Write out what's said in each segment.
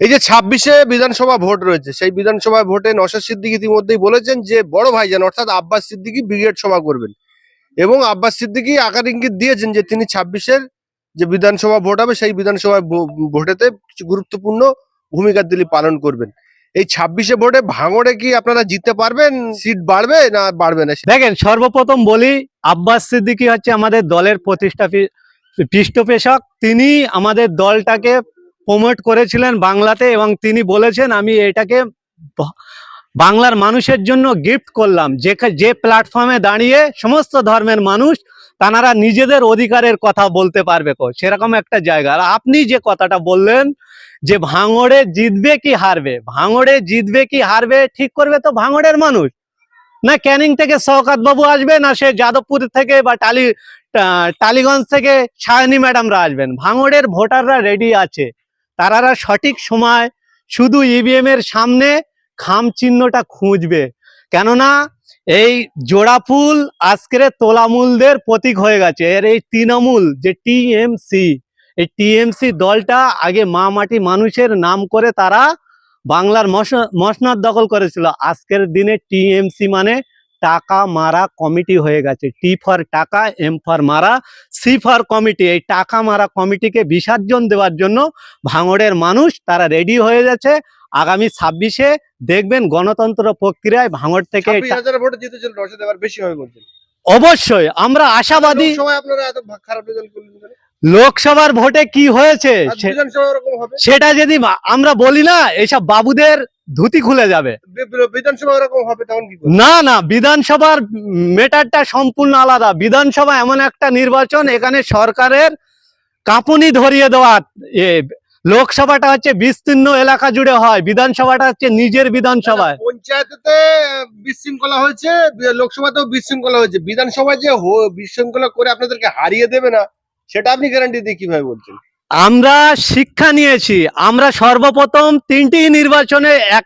এই যে ছাব্বিশে বিধানসভা ভোট রয়েছে, সেই বিধানসভা ভোটে নশা সিদ্দিকি ইতিমধ্যেই বলেছেন যে, বড় ভাইজান, অর্থাৎ আব্বাস সিদ্দিকি ব্রিগেড সভা করবেন। এবং আব্বাস সিদ্দিকি আকার ইঙ্গিত দিয়েছেন যে, তিনি ছাব্বিশের যে বিধানসভা ভোট হবে, সেই বিধানসভা ভোটেতে কিছু গুরুত্বপূর্ণ ভূমিকা তিনি পালন করবেন। এই ছাব্বিশে ভোটে ভাঙড়ে কি আপনারা জিততে পারবেন? সিট বাড়বে না বাড়বে না? দেখেন, সর্বপ্রথম বলি, আব্বাস সিদ্দিকী হচ্ছে আমাদের দলের প্রতিষ্ঠা পৃষ্ঠপোষক। তিনি আমাদের দলটাকে প্রমোট করেছিলেন বাংলাতে এবং তিনি বলেছেন, আমি এটাকে বাংলার মানুষের জন্য গিফট করলাম। যে যে প্ল্যাটফর্মে দাঁড়িয়ে সমস্ত ধর্মের মানুষ তারা নিজেদের অধিকারের কথা বলতে পারবে কো সেরকম একটা জায়গা। আর আপনি যে কথাটা বললেন যে ভাঙড়ে জিতবে কি হারবে? ভাঙড়ে জিতবে কি হারবে? ঠিক করবে তো ভাঙড়ের মানুষ। না ক্যানিং থেকে শওকাত বাবু আসবে, না সে যাদবপুর থেকে বা টালি টালিগঞ্জ থেকে সায়নী ম্যাডামরা আসবেন। ভাঙড়ের ভোটাররা রেডি আছে। তারা সঠিক সময় শুধু ইভিএম এর সামনে খাম চিহ্নটা খুঁজবে। কেননা এই জোড়া ফুল আজকের তোলামূলদের প্রতীক হয়ে গেছে। এর এই তৃণমূল, যে টিএমসি এই টিএমসি দলটা আগে মা মাটি মানুষের নাম করে তারা বাংলার মশ- মসনদ দখল করেছিল। আজকের দিনে টিএমসি মানে টাকা মারা কমিটি হয়ে গেছে। টি ফর টাকা এম ফর মারা সি ফর কমিটি এই টাকা মারা কমিটিকে বিসর্জন দেওয়ার জন্য ভাঙড়ের মানুষ তারা রেডি হয়ে যাচ্ছে আগামী ছাব্বিশে দেখবেন গণতন্ত্র প্রক্রিয়ায় ভাঙড় থেকে অবশ্যই আমরা আশাবাদী সময় আপনারা এত খারাপ রেজাল্ট করলেন? লোকসভার ভোটে কি হয়েছে? বিধানসভা সেটা যদি আমরা বলি না এসব বাবুদের ধুতি খুলে যাবে। বিধানসভা? না না বিধানসভার মেটারটা সম্পূর্ণ আলাদা। বিধানসভা এমন একটা নির্বাচন এখানে সরকারের কাঁপুনি ধরিয়ে দেওয়া এ লোকসভাটা হচ্ছে বিস্তীর্ণ এলাকা জুড়ে হয়। বিধানসভাটা হচ্ছে নিজের বিধানসভায় পঞ্চায়েতেতে বিশৃঙ্খলা হয়েছে লোকসভাতেও বিশৃঙ্খলা হয়েছে। বিধানসভায় যে বিশৃঙ্খলা করে আপনাদেরকে হারিয়ে দেবে না সেটা আপনি গ্যারান্টি দিয়ে কীভাবে বলছেন? আমরা শিক্ষা নিয়েছি, আমরা সর্বপ্রথম তিনটি নির্বাচনে এক,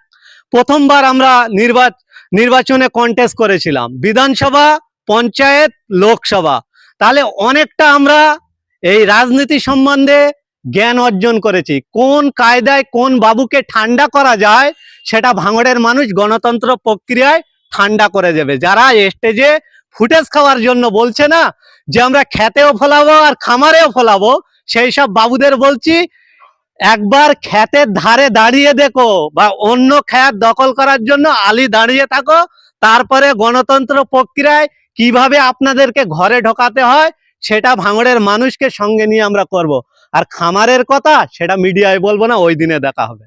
প্রথমবার আমরা নির্বাচ নির্বাচনে কন্টেস্ট করেছিলাম। বিধানসভা, পঞ্চায়েত, লোকসভা। তাহলে অনেকটা আমরা এই রাজনীতি সম্বন্ধে জ্ঞান অর্জন করেছি। কোন কায়দায় কোন বাবুকে ঠান্ডা করা যায়, সেটা ভাঙড়ের মানুষ গণতন্ত্র প্রক্রিয়ায় ঠান্ডা করে দেবে। যারা স্টেজে ফুটেজ খাওয়ার জন্য বলছে না যে আমরা খেতেও ফলাবো আর খামারেও ফলাবো, সেই সব বাবুদের বলছি, একবার খ্যাতের ধারে দাঁড়িয়ে দেখো বা অন্য খ্যাত দখল করার জন্য আলি দাঁড়িয়ে থাকো, তারপরে গণতন্ত্র প্রক্রিয়ায় কীভাবে আপনাদেরকে ঘরে ঢোকাতে হয়, সেটা ভাঙড়ের মানুষকে সঙ্গে নিয়ে আমরা করব। আর খামারের কথা সেটা মিডিয়ায় বলব না, ওই দিনে দেখা হবে।